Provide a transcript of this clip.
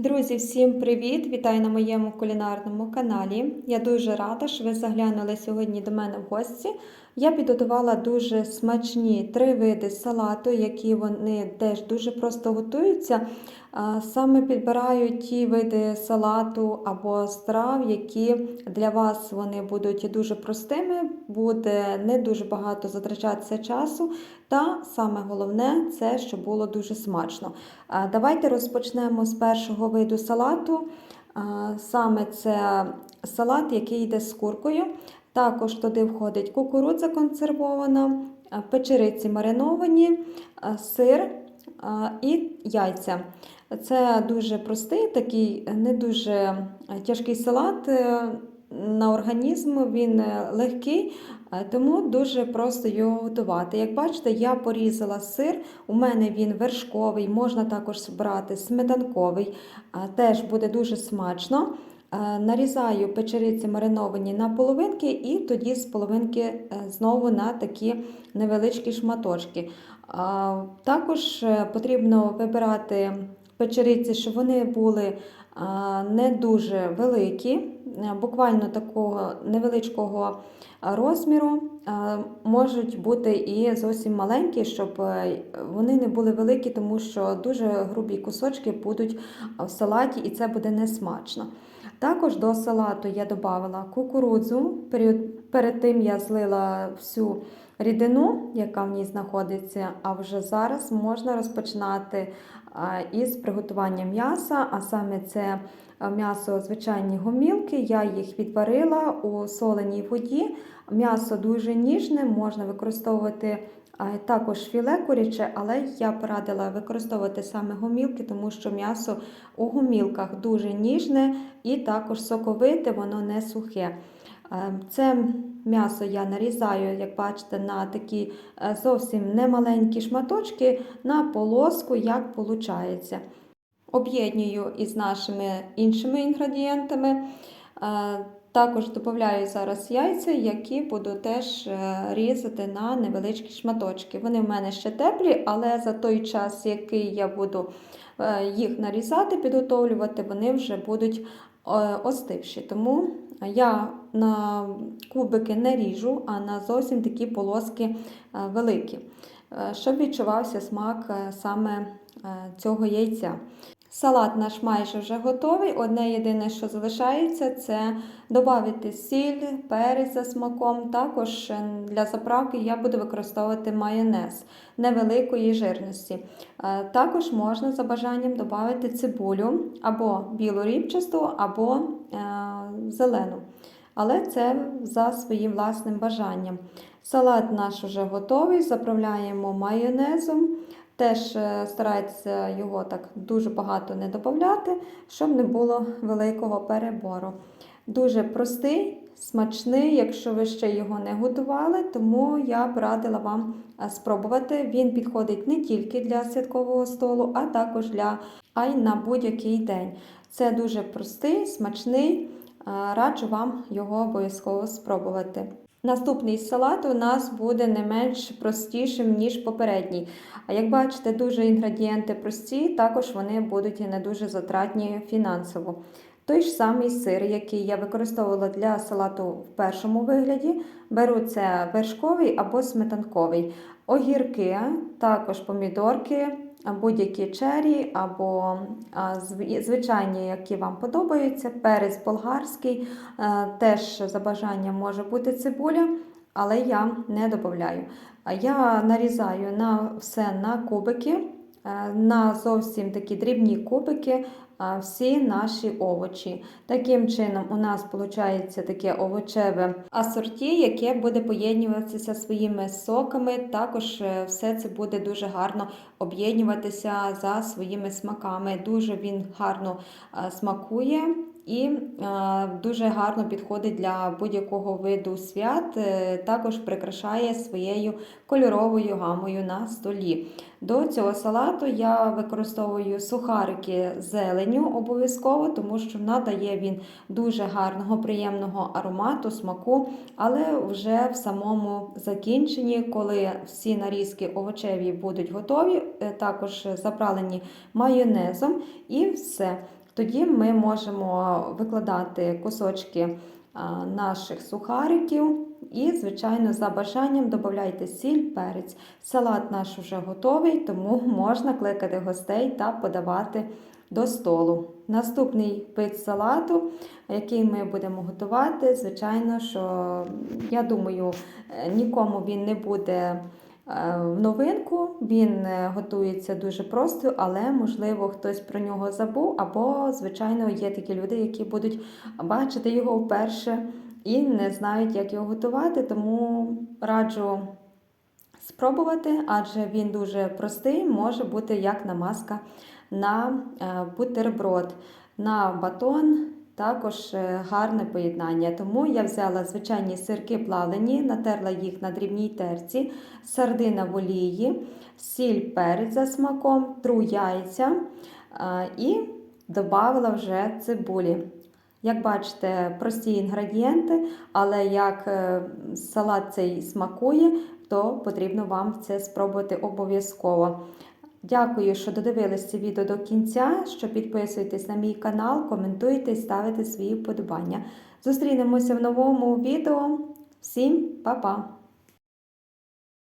Друзі, всім привіт! Вітаю на моєму кулінарному каналі. Я дуже рада, що ви заглянули сьогодні до мене в гості. Я підготувала дуже смачні три види салату, які вони теж дуже просто готуються. Саме підбираю ті види салату або страв, які для вас вони будуть дуже простими, буде не дуже багато затрачатися часу. Та саме головне це, щоб було дуже смачно. Давайте розпочнемо з першого виду салату. Саме це салат, який йде з куркою. Також туди входить кукурудза консервована, печериці мариновані, сир і яйця. Це дуже простий, такий не дуже тяжкий салат е, на організм, він е, легкий, е, тому дуже просто його готувати. Як бачите, я порізала сир, у мене він вершковий, можна також брати сметанковий, теж буде дуже смачно. Е, Нарізаю печериці мариновані на половинки і тоді з половинки е, знову на такі невеличкі шматочки. Також е, потрібно вибирати печериці, щоб вони були не дуже великі, буквально такого невеличкого розміру. Можуть бути і зовсім маленькі, щоб вони не були великі, тому що дуже грубі кусочки будуть в салаті, і це буде несмачно. Також до салату я додавала кукурудзу. Перед, тим я злила всю рідину, яка в ній знаходиться, а вже зараз можна розпочинати із приготування м'яса, а саме це м'ясо звичайні гомілки. Я їх відварила у соленій воді. М'ясо дуже ніжне, можна використовувати також філе куряче, але я порадила використовувати саме гомілки, тому що м'ясо у гомілках дуже ніжне і також соковите, воно не сухе. Е, Це м'ясо я нарізаю, як бачите, на такі е, зовсім немаленькі шматочки на полоску, як виходить. Об'єднюю із нашими іншими інгредієнтами. Е, Також додаю зараз яйця, які буду теж е, різати на невеличкі шматочки. Вони в мене ще теплі, але за той час, який я буду їх нарізати, підготовлювати, вони вже будуть остивші. Тому я на кубики не ріжу, а на зовсім такі полоски е, великі, е, щоб відчувався смак е, саме цього яйця. Салат наш майже вже готовий. Одне єдине, що залишається, це додати сіль, перець за смаком. Також для заправки я буду використовувати майонез невеликої жирності. Е, Також можна за бажанням додати цибулю або білу рібчасту, або е, зелену. Але це за своїм власним бажанням. Салат наш вже готовий, заправляємо майонезом. Теж е, старайтеся його так дуже багато не додати, щоб не було великого перебору. Дуже простий, смачний, якщо ви ще його не готували, тому я б радила вам е, спробувати. Він підходить не тільки для святкового столу, а також для а й на будь-який день. Це дуже простий, смачний. е, Раджу вам його обов'язково спробувати. Наступний салат у нас буде не менш простішим, ніж попередній. А як бачите, дуже інгредієнти прості, також вони будуть не дуже затратні фінансово. Той ж самий сир, який я використовувала для салату в першому вигляді, беру це вершковий або сметанковий. Огірки, також помідорки, будь-які чері або звичайні, які вам подобаються, перець болгарський, е, теж за бажанням може бути цибуля, але я не додаю. Я нарізаю на все на кубики, на зовсім такі дрібні кубики всі наші овочі. Таким чином, у нас виходить таке овочеве асорті, яке буде поєднуватися своїми соками. Також е, все це буде дуже гарно об'єднуватися за своїми смаками. Дуже він гарно е, смакує. І е, дуже гарно підходить для будь-якого виду свят, е, також прикрашає своєю кольоровою гамою на столі. До цього салату я використовую сухарики зеленю обов'язково, тому що надає він дуже гарного, приємного аромату, смаку, але вже в самому закінченні, коли всі нарізки овочеві будуть готові, е, також заправлені майонезом і все. Тоді ми можемо викладати кусочки наших сухариків. І, звичайно, за бажанням додайте сіль, перець. Салат наш вже готовий, тому можна кликати гостей та подавати до столу. Наступний вид салату, який ми будемо готувати, звичайно, що я думаю, нікому він не буде в новинку. Він е, готується дуже просто, але можливо хтось про нього забув, або, звичайно, є такі люди, які будуть бачити його вперше і не знають, як його готувати, тому раджу спробувати, адже він дуже простий, може бути як намазка на е, бутерброд, на батон. Також е, гарне поєднання. Тому я взяла звичайні сирки плавлені, натерла їх на дрібній терці, сардина в олії, сіль перець за смаком, тру яйця і додала вже цибулі. Як бачите, прості інгредієнти, але як е, салат цей смакує, то потрібно вам це спробувати обов'язково. Дякую, що додивились це відео до кінця, що підписуєтесь на мій канал, коментуєте і ставите свої вподобання. Зустрінемося в новому відео. Всім па-па!